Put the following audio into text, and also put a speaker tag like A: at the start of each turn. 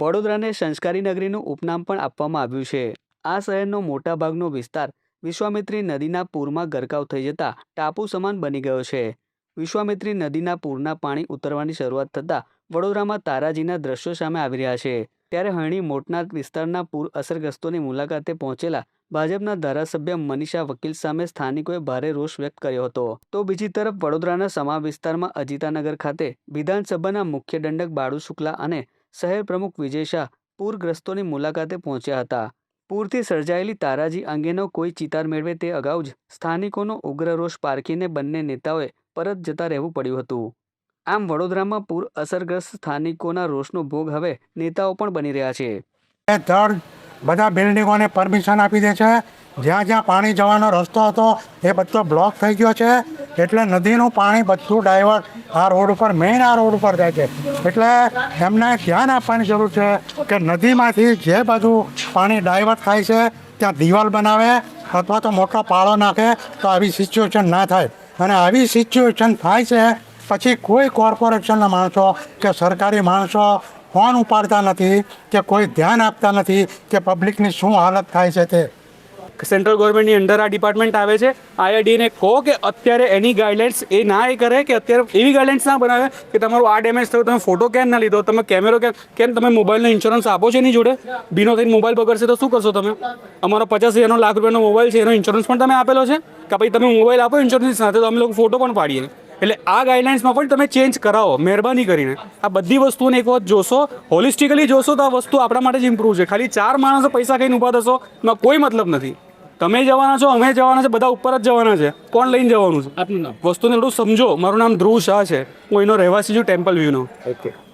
A: વડોદરાને સંસ્કારી નગરીનું ઉપનામ પણ આપવામાં આવ્યું છે. આ શહેરનો મોટાભાગનો વિસ્તાર વિશ્વામિત્રી નદીના પૂરમાં ગરકાવ થઈ જતા ટાપુ સમાન બની ગયો છે. વિશ્વામિત્રી નદીના પૂરના પાણી ઉતરવાની શરૂઆત થતાં વડોદરામાં તારાજીના દ્રશ્યો સામે આવી રહ્યા છે. ત્યારે હણી મોટના વિસ્તારના પૂર અસરગ્રસ્તોની મુલાકાતે પહોંચેલા ભાજપના ધારાસભ્ય મનીષા વકીલ સામે સ્થાનિકોએ ભારે રોષ વ્યક્ત કર્યો હતો. તો બીજી તરફ વડોદરાના સમા વિસ્તારમાં અજીતાનગર ખાતે વિધાનસભાના મુખ્ય દંડક બાળુ શુક્લા અને શહેર પ્રમુખ વિજય શાહ પૂરગ્રસ્તોની મુલાકાતે પહોંચ્યા હતા. પૂરથી સર્જાયેલી તારાજી અંગેનો કોઈ ચિતાર મેળવે તે અગાઉ જ સ્થાનિકોનો ઉગ્ર રોષ પારખીને બંને નેતાઓએ પરત જતા રહેવું પડ્યું હતું. આમ વડોદરામાં પૂર અસરગ્રસ્ત સ્થાનિકોના રોષનો ભોગ હવે નેતાઓ પણ બની રહ્યા છે.
B: બધા બિલ્ડિંગોને પરમિશન આપી દે છે. જ્યાં જ્યાં પાણી જવાનો રસ્તો હતો, એ બધો બ્લોક થઈ ગયો છે. એટલે નદીનું પાણી બધું ડાયવર્ટ આ રોડ ઉપર મેઇન આ રોડ ઉપર જાય છે. એટલે એમને ધ્યાન આપવાની જરૂર છે કે નદીમાંથી જે બધું પાણી ડાયવર્ટ થાય છે, ત્યાં દિવાલ બનાવે અથવા તો મોટો પાળો નાખે તો આવી સિચ્યુએશન ના થાય. અને આવી સિચ્યુએશન થાય છે, પછી કોઈ કોર્પોરેશનના માણસો કે સરકારી માણસો ફોન ઉપાડતા નથી, કે કોઈ ધ્યાન આપતા નથી કે પબ્લિકની શું હાલત થાય છે તે.
C: સેન્ટ્રલ ગવર્મેન્ટની અંડર આ ડિપાર્ટમેન્ટ આવે છે. આઈઆઈડીને કહો કે અત્યારે એની ગાઈડલાઇન્સ એ ના એ કરે કે અત્યારે એવી ગાઈડલાઇન્સ ના બનાવે કે તમારું આ ડેમેજ થયું, તમે ફોટો કેમ ના લીધો, તમે કેમેરો કેમ કેમ તમે મોબાઈલનો ઇન્સ્યોરન્સ આપો છો એની જોડે? બીનો થઈને મોબાઈલ બગડશે તો શું કરશો તમે? અમારો પચાસ હજારનો લાખ રૂપિયાનો મોબાઈલ છે, એનો ઇન્સ્યોરન્સ પણ તમે આપેલો છે? કે ભાઈ તમે મોબાઈલ આપો ઇન્સ્યોરન્સ સાથે તો અમે લોકો ફોટો પણ પાડીએ. એટલે આ ગાઈડલાઇન્સમાં પણ તમે ચેન્જ કરાવો, મહેરબાની કરીને. આ બધી વસ્તુઓને એક વખત જોશો, હોલિસ્ટિકલી જોશો તો આ વસ્તુ આપણા માટે જ ઇમ્પ્રૂવ છે. ખાલી ચાર માણસો પૈસા કહીને ઊભા થશો, એમાં કોઈ મતલબ નથી. તમે જવાના છો અમે જવાના છે બધા ઉપર જ જવાના છે. કોણ લઈને જવાનું છે?
D: આપનું નામ?
C: વસ્તુને થોડું સમજો. મારું નામ ધ્રુવ શાહ છે. હું એનો રહેવાસી છું ટેમ્પલ વ્યૂનો.
D: ઓકે